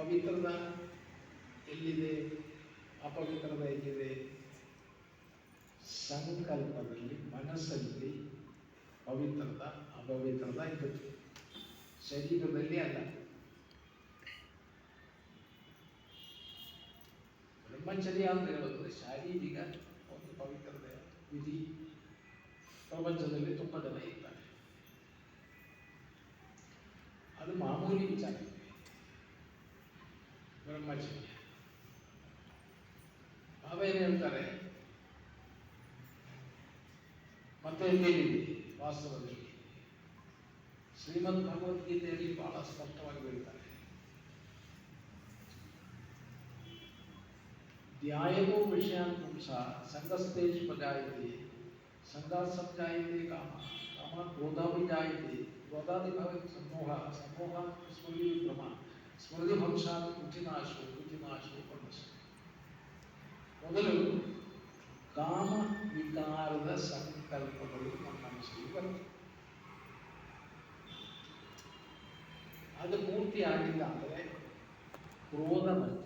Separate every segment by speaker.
Speaker 1: ಪವಿತ್ರದ ಎಲ್ಲಿದೆ ಅಪವಿತ್ರದ ಎಲ್ಲಿದೆ ಸಂಕಲ್ಪದಲ್ಲಿ ಮನಸ್ಸಲ್ಲಿ ಪವಿತ್ರದ ಅಪವಿತ್ರದ ಇರುತ್ತೆ ಶರೀರದಲ್ಲಿ ಅಲ್ಲ ಬ್ರಹ್ಮಚರ್ಯ ಅಂತ ಹೇಳೋದು ಶಾರೀರಿಕ ಒಂದು ಪವಿತ್ರದ ವಿಧಿ ಪ್ರಪಂಚದಲ್ಲಿ ತುಂಬ ಜನ ಇರ್ತಾರೆ ಅದು ಮಾಮೂಲಿ ವಿಚಾರ ಬ್ರಹ್ಮಚರ್ಯ ಅವೇನು ಹೇಳ್ತಾರೆ ಮತ್ತೆ ಎಲ್ಲಿದೆ ವಾಸ್ತವದಲ್ಲಿ ಶ್ರೀಮದ್ ಭಗವದ್ಗೀತೆಯಲ್ಲಿ ಬಹಳ ಸ್ಪಷ್ಟವಾಗಿ ಹೇಳ್ತಾರೆ ಧ್ಯಾಯನೋ ವಿಷಯಾನ್ ಪುಂಸ ಸಂಗಸ್ತೇಜ್ ಪಜಾಯತೆ ಸಂಘ ಸಂಜಾಯತೆ ಕಾಮ ಕಾಮ ಕ್ರೋಧಾವಿ ಜಾಯತೆ ಕ್ರೋಧಾದಿಭಾವ ಸಮೂಹ ಸಮೂಹ ಸ್ಮೃತಿ ಭ್ರಮ ಸ್ಮೃತಿ ಭಂಶಾತ್ ಕುಚಿನಾಶು ಕುಚಿನಾಶು ಪಂಡಸು ಮೊದಲು ಕಾಮ ವಿಕಾರದ ಸಂಕಲ್ಪಗಳು ನಮ್ಮ ಮನಸ್ಸಿಗೆ ಬರ್ತವೆ ಅದು ಪೂರ್ತಿ ಆಗಿಲ್ಲ ಅಂದರೆ ಕ್ರೋಧ ಬರ್ತದೆ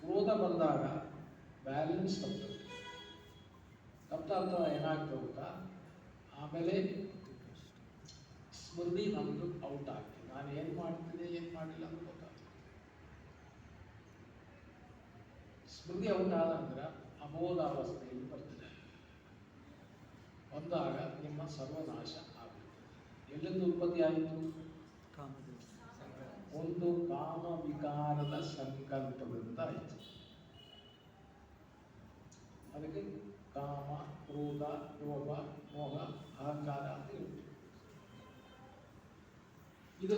Speaker 1: ಕ್ರೋಧ ಬಂದಾಗ ಬ್ಯಾಲೆನ್ಸ್ ತಪ್ಪುತ್ತೆ ತಪ್ಪಾಗ್ತಾ ಏನಾಗ್ತದೆ ಗೊತ್ತಾ ಆಮೇಲೆ ಸ್ಮೃತಿ ನಮ್ಮದು ಔಟ್ ಆಗ್ತದೆ ನಾನು ಏನು ಮಾಡ್ತಿದ್ದೆ ಏನು ಮಾಡಿಲ್ಲ ಅಂತ ಗೊತ್ತಾಗ್ತದೆ ಸ್ಮೃತಿ ಔಟ್ ಆದ ನಂತರ ಅಬೋಧಾವಸ್ಥೆಯಲ್ಲಿ ಬರ್ತದೆ ಬಂದಾಗ ನಿಮ್ಮ ಸರ್ವನಾಶ ಆಗುತ್ತೆ ಎಲ್ಲಿಂದ ಉತ್ಪತ್ತಿ ಆಯಿತು? ಒಂದು ಕಾಮ ವಿಕಾರದ ಸಂಕಲ್ಪದಿಂದ ಆಯಿತು. ಅದಕ್ಕೆ ಕಾಮ ಕ್ರೋಧ ಲೋಭ ಮೋಹ ಅಹಂಕಾರ ಅಂತ ಹೇಳ್ತೀವಿ. ಇದು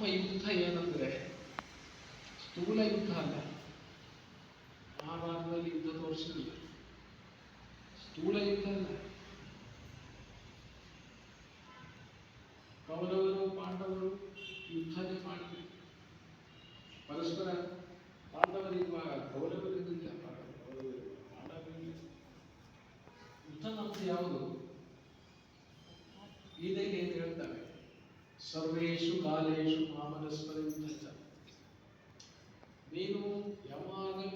Speaker 1: ನಮ್ಮ ಯುದ್ಧ ಏನಂದ್ರೆ ಸ್ಥೂಲ ಯುದ್ಧ ಅಲ್ಲ. ಆ ಭಾಗದಲ್ಲಿ ಯುದ್ಧ ತೋರಿಸಿಲ್ಲ ಸ್ಥೂಲ ಯುದ್ಧ ಅಲ್ಲ. ಕೌರವರು, ಪಾಂಡವರು ಯುದ್ಧನೇ ಮಾಡಿದೆ ಪರಸ್ಪರ ಪಾಂಡವರಿರುವಾಗ ಕೌರವರಿರಲಿಲ್ಲ ಕೌರವರು ಪಾಂಡವರಿರಲಿಲ್ಲ ಯುದ್ಧ ನಮ್ದು ಯಾವುದು? ಗೀತೆಗೆ ಏನು ಹೇಳ್ತಾರೆ? సర్వేషు కాలేషు మామనస్మరించ నేను యమాగం